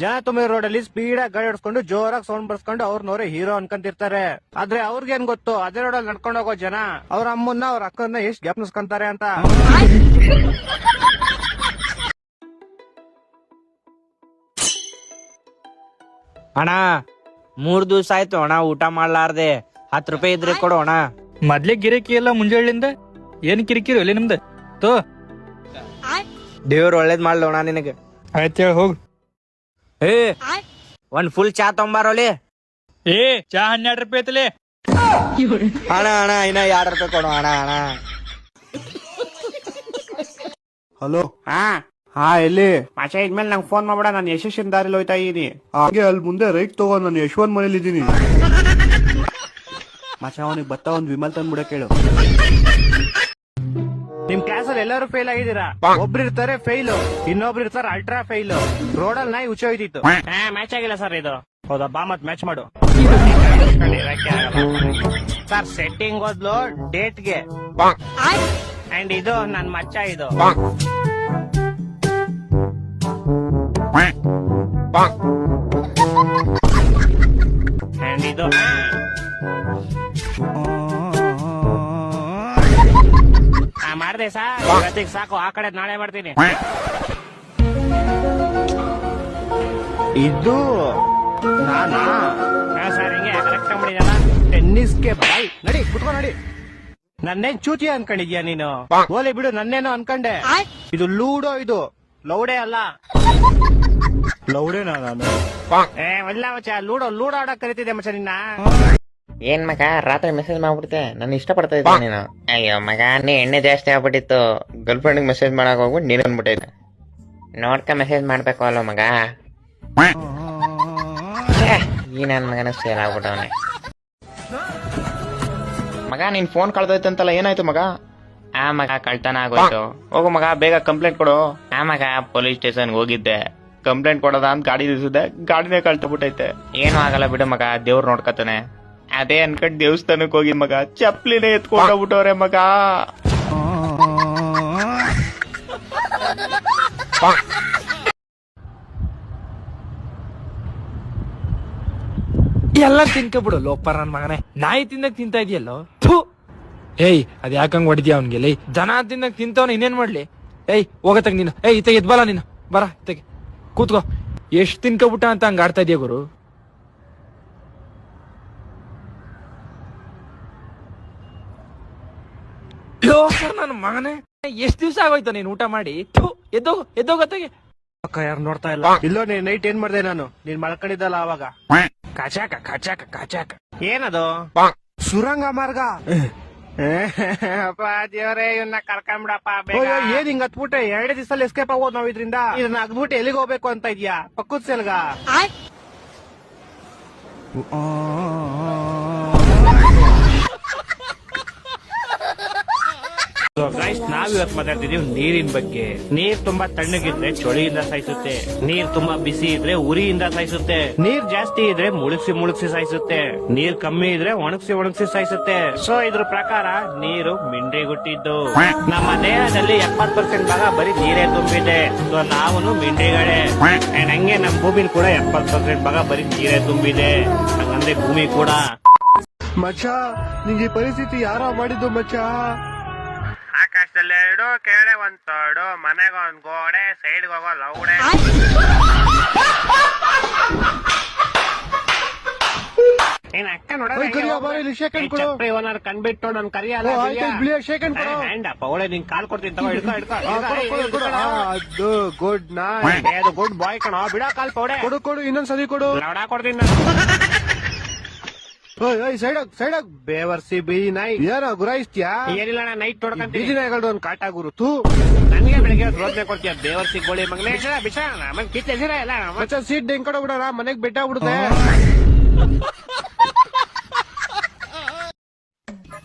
ಜನ ತುಂಬಿದ ರೋಡ್ ಅಲ್ಲಿ ಸ್ಪೀಡ್ ಆಗಿ ಗಾಡಿ ಹೊಡ್ಸ್ಕೊಂಡು ಜೋರಾಗಿ ಸೌಂಡ್ ಬರ್ಸ್ಕೊಂಡು ಅವ್ರನ್ನವ್ರೆ ಹೀರೋ ಅನ್ಕೊಂತಿರ್ತಾರೆ. ಆದ್ರೆ ಅವ್ರಿಗೇನ್ ಗೊತ್ತು? ಅದೇ ರೋಡ್ ಅಲ್ಲಿ ನಡ್ಕೊಂಡು ಹೋಗೋ ಜನ ಅವ್ರ ಅಮ್ಮನ್ನ ಅವ್ರ ಅಕ್ಕನ್ನ ಎಷ್ಟ್ ಜ್ಞಾಪನಿಸ್ಕೊಂತಾರೆ ಅಂತ. ಅಣ್ಣ ಮೂರ್ ದಿವ್ಸ ಆಯ್ತು ಅಣ್ಣ ಊಟ ಮಾಡ್ಲಾರ್ದೆ. ಹತ್ ರೂಪಾಯಿ ಇದ್ರೆ ಕೊಡು ಅಣ್ಣ. ಮೊದ್ಲೇ ಗಿರಾಕಿ ಎಲ್ಲ ಮುಂಜಾಳಿಂದ? ಏನ್ ಕಿರಿಕಿರಿ ಅಲ್ಲಿ ನಿಮ್ದು? ತೋ. ದೇವ್ರ ಒಳ್ಳೇದ್ ಮಾಡ್ಲೋಣ ಅಣ್ಣ ನಿನಗೆ. ಆಯ್ತು ಹೇಳಿ ಹೋಗು. ಏ ಒಂದ್ ಫುಲ್ ಚಾ ತೊಂಬಾರೋಲಿ ಏ ಚಾ ಹನ್ನೆರಡು ರೂಪಾಯಿ ಐತಲೆ. ಅಣ್ಣ ಅಣ್ಣ ಇನ್ನ ಎರಡು ರೂಪಾಯಿ ಕೊಡು ಅಣ್ಣ ಅಣ್ಣ. ಹಲೋ. ಹಾ. ಹಾ ಎಲ್ಲಿ? ಮಾಚ ಇದ್ಮೇಲೆ ನಂಗೆ ಫೋನ್ ಮಾಡ್ಬೇಡ ನಾನು ಯಶಸ್ವಿನ ದಾರಿಲಿ ಹೋಯ್ತಾ ಇದೀನಿ. ಹಾಗೆ ಅಲ್ಲಿ ಮುಂದೆ ರೈಟ್ ತಗೋ ನಾನು ಯಶವಂತ್ ಮನೇಲಿ ಇದ್ದೀನಿ ಮಚ ಅವನಿಗೆ ಬತ್ತ ಒಂದು ವಿಮಲ್ ತಂದ್ಬಿಡ ಕೇಳು. ನಿಮ್ ಕ್ಲಾಸ್ ಅಲ್ಲಿ ಎಲ್ಲರೂ ಫೇಲ್ ಆಗಿದ್ದೀರಾ? ಒಬ್ರು ಇರ್ತಾರೆ ಫೇಲ್ ಇನ್ನೊಬ್ರು ಇರ್ತಾರೆ ಅಲ್ಟ್ರಾ ಫೈಲ್ ರೋಡಲ್ಲಿ ನಾಯಿ ಹುಚ್ಚ ಹೋಯ್ತಿತ್ತು ಮ್ಯಾಚ್ ಆಗಿಲ್ಲ ಸರ್ ಇದು. ಹೌದಾ ಬಾ ಮತ್ ಮ್ಯಾಚ್ ಮಾಡು ಸರ್ ಸೆಟ್ಟಿಂಗ್ ಓದ್ಲು ಡೇಟ್ಗೆ ಅಂಡ್ ಇದು ನನ್ ಮಚ್ಚ ಇದು. ಅಂಡ್ ಇದು. ಮಾಡ್ದೆ ಸರ್ ಇವತ್ತಿಗೆ ಸಾಕು ಆ ಕಡೆ ನಾಳೆ ಮಾಡ್ತೀನಿ. ಇದು ನಾನಾ? ಸರ್ ಹಿಂಗೆ ಕರೆಕ್ಟ್ ಮಾಡಿದಲ್ಲ. ಟೆನ್ನಿಸ್ಗೆ ಬಾಯ್. ನಡಿ ಕುತ್ಕೊ ನಡಿ. ನನ್ನೇನ್ ಚೂತಿ ಅನ್ಕೊಂಡಿದ್ಯಾ ನೀನು? ಓಲೆ ಬಿಡು ನನ್ನೇನು ಅನ್ಕೊಂಡೆ. ಇದು ಲೂಡೋ ಇದು. ಲೌಡೆ ಅಲ್ಲ. ಲೌಡೇನಾ ನಾನು? ಏ ಇಲ್ಲ ಮಚ್ಚ ಲೂಡೋ ಲೂಡೋ ಆಡಕ್ ಕರಿತಿದ್ದೆ ಮಚ್ಚ ನಿನ್ನ. ಏನ್ ಮಗ? ರಾತ್ರಿ ಮೆಸೇಜ್ ಮಾಡ್ಬಿಡ್ತೆ. ನಾನು ಇಷ್ಟಪಡ್ತಾ ಇದ್ದೆ ನೀನು. ಅಯ್ಯೋ ಮಗ ನೀ ಎಣ್ಣೆ ಜಾಸ್ತಿ ಆಗ್ಬಿಟ್ಟಿತ್ತು. ಗರ್ಲ್ ಫ್ರೆಂಡ್ ಮೆಸೇಜ್ ಮಾಡಕ್ ಹೋಗ್ಬಿಟ್ಟು ನೀನು ಅನ್ಬಿಟ್ಟಿದ್ದೆ ನೋಡ್ಕ ಮೆಸೇಜ್ ಮಾಡ್ಬೇಕು ಅಲ್ಲ ಮಗ. ಈ ನನ್ ಮಗನ ಸೇಲ್ ಆಗ್ಬಿಟ್ಟವನೆ. ಮಗ ನಿನ್ ಫೋನ್ ಕಳ್ದೋಯ್ತಂತಲ್ಲ ಏನಾಯ್ತು ಮಗ? ಆ ಮಗ ಕಳ್ತನ ಆಗೋಯ್ತು. ಹೋಗು ಮಗ ಬೇಗ ಕಂಪ್ಲೇಂಟ್ ಕೊಡು. ಆ ಮಗ ಪೊಲೀಸ್ ಸ್ಟೇಷನ್ ಹೋಗಿದ್ದೆ. ಕಂಪ್ಲೇಂಟ್ ಕೊಡೋದ ಅಂತ ಗಾಡಿ ನಿಲ್ಸಿದ್ದೆ. ಗಾಡಿನೇ ಕಳ್ತಬಿಟ್ಟೈತೆ ಏನೂ ಆಗಲ್ಲ ಬಿಡು ಮಗ ದೇವ್ರು ನೋಡ್ಕತಾನೆ. ಅದೇ ಅನ್ಕೊಂಡ್ ದೇವಸ್ಥಾನಕ್ ಹೋಗಿ ಮಗ. ಚಪ್ಲಿನೇ ಎತ್ಕೊಂಡೋಗ್ಬಿಟ್ಟವ್ರೆ ಮಗ. ಎಲ್ಲ ತಿನ್ಕೊಬಿಡು ಲೋಪರ್ ನನ್ ಮಗನೇ. ನಾಯಿ ತಿನ್ನಕ್ ತಿಂತಾ ಇದೆಯಲ್ಲೋ? ಥೂ. ಏಯ್, ಅದ್ ಯಾಕಂಗ್ ಹೊಡಿದ್ಯಾ ಅವ್ನ್ಗೆ? ಲೈ, ದನ ತಿನ್ನಕ್ ತಿಂತವನ, ಇನ್ನೇನ್ ಮಾಡ್ಲಿ? ಏಯ್ ಹೋಗತ್ತಗ ನೀನು. ಏಯ್, ಇತ್ತಗೆ ಎದ್ಬಲ್ಲ ನೀನು. ಬರ, ಇತ್ತಗೆ. ಕೂತ್ಕೋ. ಎಷ್ಟ್ ತಿನ್ಕೊಬಿಟ್ಟ ಅಂತ ಹಂಗ ಆಡ್ತಾ ಇದೆಯಾ ಗುರು? ನನ್ನ ಮಗನೇ. ಎಷ್ಟ್ ದಿವ್ಸ ಆಗೋಯ್ತು ನೀನ್ ಊಟ ಮಾಡಿ? ಎದ್ದೋ ಎದ್ದೋಗು ಎದ್ದೋಗತ್ತಗೆ ಅಕ್ಕ ಯಾರು ನೋಡ್ತಾ ಇಲ್ಲ? ಇಲ್ಲೋ ನೀನ್ ನೈಟ್ ಏನ್ ಮಾಡ್ದೆ ನಾನು? ನೀನ್ ಮಲ್ಕೊಂಡಿದ್ದಲ್ಲ ಅವಾಗ ಕಚಾಕ ಕಚಾಕ ಕಚಾಕ. ಏನದು? ಸುರಂಗ ಮಾರ್ಗ? ಅಪ್ಪ ದೇವರೇ ಇವನ್ನ ಕರ್ಕೊಂಬಿಡಪ್ಪ ಏನ್ ಹಿಂಗ್ ಹತ್ಬಿಟ್ಟೆ ಎರಡೇ ಎಸ್ಕೇಪ್ ಆಗೋದು ನಾವ್ ಇದ್ರಿಂದ. ಇದನ್ನ ಅಗ್ಬಿಟ್ಟು ಎಲ್ಲಿಗೆ ಹೋಗ್ಬೇಕು ಅಂತ ಇದ್ಯಾ? ಪಕ್ಕದ ಸೆಲ್ಗ ನಾವ್ ಇವತ್ ಮಾತಾಡ್ತಿದೀವಿ ನೀರಿನ ಬಗ್ಗೆ. ನೀರ್ ತುಂಬಾ ತಣ್ಣಗಿದ್ರೆ ಚಳಿಯಿಂದ ಸಾಯಿಸುತ್ತೆ. ನೀರ್ ತುಂಬಾ ಬಿಸಿ ಇದ್ರೆ ಉರಿಯಿಂದ ಸಾಯಿಸುತ್ತೆ. ನೀರ್ ಜಾಸ್ತಿ ಇದ್ರೆ ಮುಳುಗ್ಸಿ ಮುಳುಗ್ಸಿ ಸಾಯಿಸುತ್ತೆ. ನೀರ್ ಕಮ್ಮಿ ಇದ್ರೆ ಒಣಗ್ಸಿ ಒಣಗ್ಸಿ ಸಾಯಿಸುತ್ತೆ. ಸೊ ಇದ್ರ ಪ್ರಕಾರ ನೀರು ಮಿಂಡ್ರಿಗುಟ್ಟಿದ್ದು ನಮ್ಮ ದೇಹದಲ್ಲಿ ಎಪ್ಪತ್ ಪರ್ಸೆಂಟ್ ಭಾಗ ಬರೀ ನೀರೇ ತುಂಬಿದೆ. ಸೊ ನಾವು ಮಿಂಡೆಗಳೇ. ಅಂಡ್ ಹಂಗೆ ನಮ್ ಭೂಮಿಲಿ ಕೂಡ ಎಪ್ಪತ್ ಪರ್ಸೆಂಟ್ ಭಾಗ ಬರೀ ನೀರೇ ತುಂಬಿದೆ. ಹಂಗಂದ್ರೆ ಭೂಮಿ ಕೂಡ. ಮಚ್ಚ, ನಿಂಗೆ ಪರಿಸ್ಥಿತಿ ಯಾರ ಮಾಡಿದ್ದು ಮಚ್ಚ? ಆಕಾಶದಲ್ಲಿ ಎರಡು ಕೆಳಗೆ ಒಂದ್ ತೋಡು ಮನೆಗೆ ಒಂದ್ ಗೋಡೆ ಸೈಡ್ ಹೋಗೋ ಲೌಡೆ. ಏನ್ ಅಕ್ಕ ನೋಡೋಣ ಕಣ್ಬಿಟ್ಟು ನನ್ ಕರಿಯಲ್ಲ ಹ್ಯಾಂಡ್ ಅಪ್ಪ ಒಳ್ಳೆ ನಿನ್ ಕಾಲ್ ಕೊಡ್ತೀನಿ ತಗೋ ಹಿಡ್ಕೊ ಹಿಡ್ಕೊ. ಗುಡ್ ಅದು ಗುಡ್ ಬಾಯ್ ಕಣ ಬಿಡ ಕಾಲ್ ಪೌಡೆ. ಕೊಡು ಕೊಡು ಇನ್ನೊಂದ್ಸರಿ ಕೊಡು. ಲೌಡ ಕೊಡ್ತೀನಿ ನಾನು. ಸೈಡ್ ಸೈಡ್ ಬೇವರ್ಸಿ ಬಿಜಿ ನಾಯಿ. ಏನೋ ಗುರಾಯಿಸ್ತೀಯಾ? ಏನಿಲ್ಲ ನಾ ನೈಟ್ ನೋಡ್ಕೊಂತೀನಿ. ಬಿಜಿ ನಾಯಿಗಳು ಒಂದ್ ಕಾಟ ಗುರು ತೂ ನನ್ಗೆ ಬೆಳಿಗ್ಗೆ ರೋಜನೆ ಕೊಡ್ತೀಯ ಬೇವರ್ಸಿ ಗೋಳಿ ಮಗನೇ. ಬಿಸ ಬಿಸ ಕಿತ್ತೆಸಿರ ಎಲ್ಲ. ಮಚ್ಚ ಸೀಟ್ ಹೆಂಗ್ ಕೊಡ ಬಿಡೋಣ ಮನೆಗ್ ಬೆಟ್ಟ ಬಿಡುತ್ತೆ.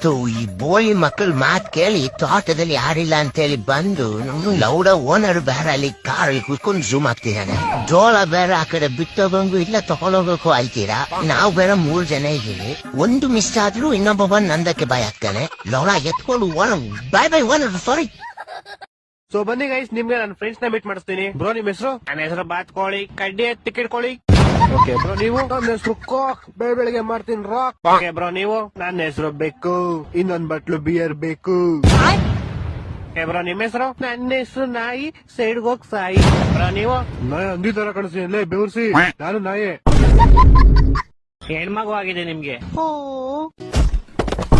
ಮತ್ತು ಈ ಬೋಯ್ ಮಕ್ಕಳು ಮಾತ್ ಕೇಳಿ ತೋಟದಲ್ಲಿ ಯಾರಿಲ್ಲ ಅಂತೇಳಿ ಬಂದು ಲೌಡ ಓನರ್ ಬೇರೆ ಅಲ್ಲಿ ಕಾರ್ ಕುತ್ಕೊಂಡು ಜೂಮ್ ಆಗ್ತಿದ್ದಾನೆ. ಜೋಳ ಬೇರೆ ಆ ಕಡೆ ಬಿಟ್ಟೋಗಂಗು ಇಲ್ಲ ತಗೊಂಡೋಗಕ್ಕೂ ಆಯ್ತೀರಾ? ನಾವ್ ಬೇರೆ ಮೂರ್ ಜನ ಇದ್ದೀವಿ. ಒಂದು ಮಿಸ್ ಆದ್ರೂ ಇನ್ನೊಬ್ಬ ಬಂದ್ ನಂದಕ್ಕೆ ಬಾಯ್ ಆಗ್ತಾನೆ ಲೌಡ ಎತ್ಕೊಂಡು own boy boy owner sorry so ಬನ್ನಿ ಗೈಸ್ ನಿಮ್ಗೆ ನನ್ನ ಫ್ರೆಂಡ್ಸ್ನ ಮೀಟ್ ಮಾಡಿಸ್ತೀನಿ. ಬ್ರೋ ನಿಮ್ ಹೆಸರು? ನನ್ನ ಹೆಸರು ಬಾತ್ಕೋಳಿ. ಕಡ್ಡಿ ಎತ್ತಿಕ್ಕಿಡ್ಕೊಳ್ಳಿ ಓಕೆ ಬ್ರೋ ನೀವು? ನನ್ನ ಹೆಸರು ಕಾಕ್ ಬೆಳ ಬೆಳಿಗ್ಗೆ ಮಾಡ್ತೀನಿ ರಾಕ್ ಓಕೆ ಬ್ರೋ ನೀವು? ನನ್ನ ಹೆಸರು ಬೇಕು ಇನ್ನೊಂದ್ ಬಟ್ಲು ಬಿಯರ್ ಬೇಕು ಓಕೆ ಬ್ರೋ ನಿಮ್ಮ ಹೆಸರು? ನನ್ನ ಹೆಸರು ನಾಯಿ. ಸೈಡ್ ಹೋಗ್ ಸಾಯಿ. ಬ್ರೋ ನೀವು? ನಾಯಿ ಅಂದಿ ತರ ಕಾಣಿಸ್ತೀನಿ ಬೆವರ್ಸಿ. ನಾನು ನಾಯಿ. ಹೆಣ್ಮಗು ಆಗಿದೆ ನಿಮ್ಗೆ.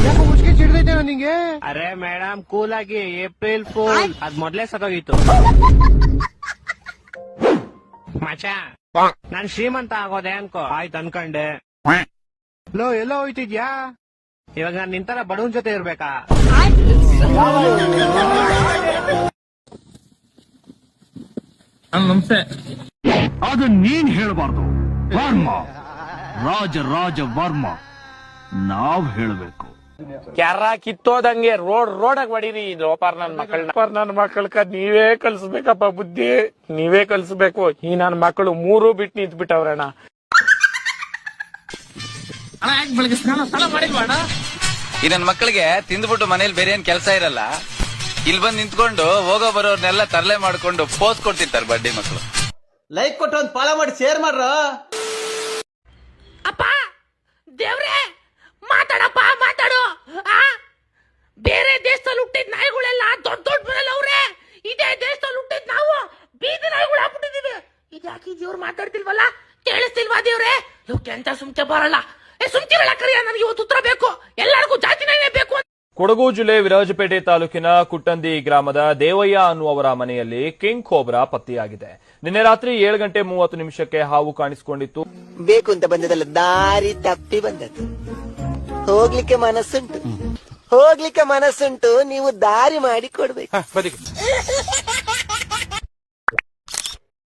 ಯಾಕೋ ಮುಚ್ಕೆ ಚಿಡ್ದೈತೆ ನಿಂಗೆ? ಅರೆ ಮೇಡಮ್ ಕೂಲ್ ಆಗಿ ಏಪ್ರಿಲ್ ಫೂಲ್ ಅದ್ ಮೊದ್ಲೇ ಸತ್ತೋಗಿತ್ತು. ಮಚ ನಾನ್ ಶ್ರೀಮಂತ ಆಗೋದೆ ಅನ್ಕೋ. ಆಯ್ತು ಅನ್ಕೊಂಡೆ. ಲೋ ಎಲ್ಲೋ ಹೋಯ್ತಿದ್ಯಾ? ಇವಾಗ ನಾನ್ ನಿಂತರ ಬಡವನ್ ಜೊತೆ ಇರ್ಬೇಕಾ? ಅದು ನೀನ್ ಹೇಳಬಾರ್ದು. ವರ್ಮ. ರಾಜ ರಾಜ ವರ್ಮ. ನಾವ್ ಹೇಳಬೇಕು. ಕ್ಯಾರ ಕಿತ್ತೋದಂಗೆ ರೋಡ್ ರೋಡಾಗ ಹೊಡೀರಿ ಲೋಪಾರ್ ನನ್ ಮಕ್ಕಳನ್ನ ನನ್ ಮಕ್ಕಳ ನೀವೇ ಕಲ್ಸ್ಬೇಕಪ್ಪ ಬುದ್ಧಿ. ನೀವೇ ಕಲ್ಸ್ಬೇಕು. ಈ ನನ್ ಮಕ್ಕಳು ಮೂರು ಬಿಟ್ಟು ನಿಂತ್ ಬಿಟ್ಟವ್ರಣ್ಣ ಈ ನನ್ ಮಕ್ಕಳಿಗೆ ತಿಂದ್ಬಿಟ್ಟು ಮನೇಲಿ ಬೇರೆ ಏನ್ ಕೆಲಸ ಇರಲ್ಲ. ಇಲ್ಲಿ ಬಂದ್ ನಿಂತ್ಕೊಂಡು ಹೋಗೋ ಬರೋರ್ನೆಲ್ಲ ತರಲೆ ಮಾಡ್ಕೊಂಡು ಪೋಸ್ ಕೊಡ್ತಿರ್ತಾರೆ ಬಡ್ಡಿ ಮಕ್ಕಳು ಲೈಕ್ ಕೊಟ್ಟು ಒಂದ್ ಫಾಲೋ ಮಾಡಿ ಶೇರ್ ಮಾಡ್ರ? ಅಪ್ಪ ದೇವ್ರೆ ಮಾತಾಡಪ್ಪ ಮಾತಾಡು ಆ ಬೇರೆ ದೇಶದಲ್ಲಿ ಹುಟ್ಟಿದ ನಾಯಿಗಳೆಲ್ಲ ದೊಡ್ಡ ದೊಡ್ಡ ಮನೇಲಿ ಅವ್ರೆ ಇದೇ ದೇಶದಲ್ಲಿ ಹುಟ್ಟಿದ್ ನಾವು ಬೀದಿ ನಾಯಿಗಳು ಆಗ್ಬಿಟ್ಟಿದೀವಿ ಇದ್ಯಾಕೆ ದೇವ್ರು ಮಾತಾಡ್ತಿಲ್ವಲ್ಲ ಕೇಳಿಸ್ತಿಲ್ವಾ ದೇವ್ರೆ ಸುಮ್ತೆ ಸುಮ್ಕೆ ಬರಲ್ಲ. ಏ ಸುಮ್ತಿರಲ್ಲ ಕರಿಯ ನನಗೆ ಇವತ್ತು ಉತ್ತರ ಬೇಕು. ಎಲ್ಲರಿಗೂ ಜಾತಿ ಬೇಕು ಅಂತ. ಕೊಡಗು ಜಿಲ್ಲೆ ವಿರಾಜಪೇಟೆ ತಾಲೂಕಿನ ಕುಟ್ಟಂದಿ ಗ್ರಾಮದ ದೇವಯ್ಯ ಅನ್ನುವರ ಮನೆಯಲ್ಲಿ ಕಿಂಗ್ ಕೋಬ್ರಾ ಪತ್ತೆಯಾಗಿದೆ. ನಿನ್ನೆ ರಾತ್ರಿ ಏಳು ಗಂಟೆ ಮೂವತ್ತು ನಿಮಿಷಕ್ಕೆ ಹಾವು ಕಾಣಿಸಿಕೊಂಡಿತ್ತು. ಬೇಕು ಅಂತ ಬಂದದಲ್ಲ ದಾರಿ ತಪ್ಪಿ ಬಂದದ್ದು. ಹೋಗ್ಲಿಕ್ಕೆ ಮನಸ್ಸುಂಟು. ಹೋಗ್ಲಿಕ್ಕೆ ಮನಸ್ಸುಂಟು ನೀವು ದಾರಿ ಮಾಡಿ ಕೊಡ್ಬೇಕು.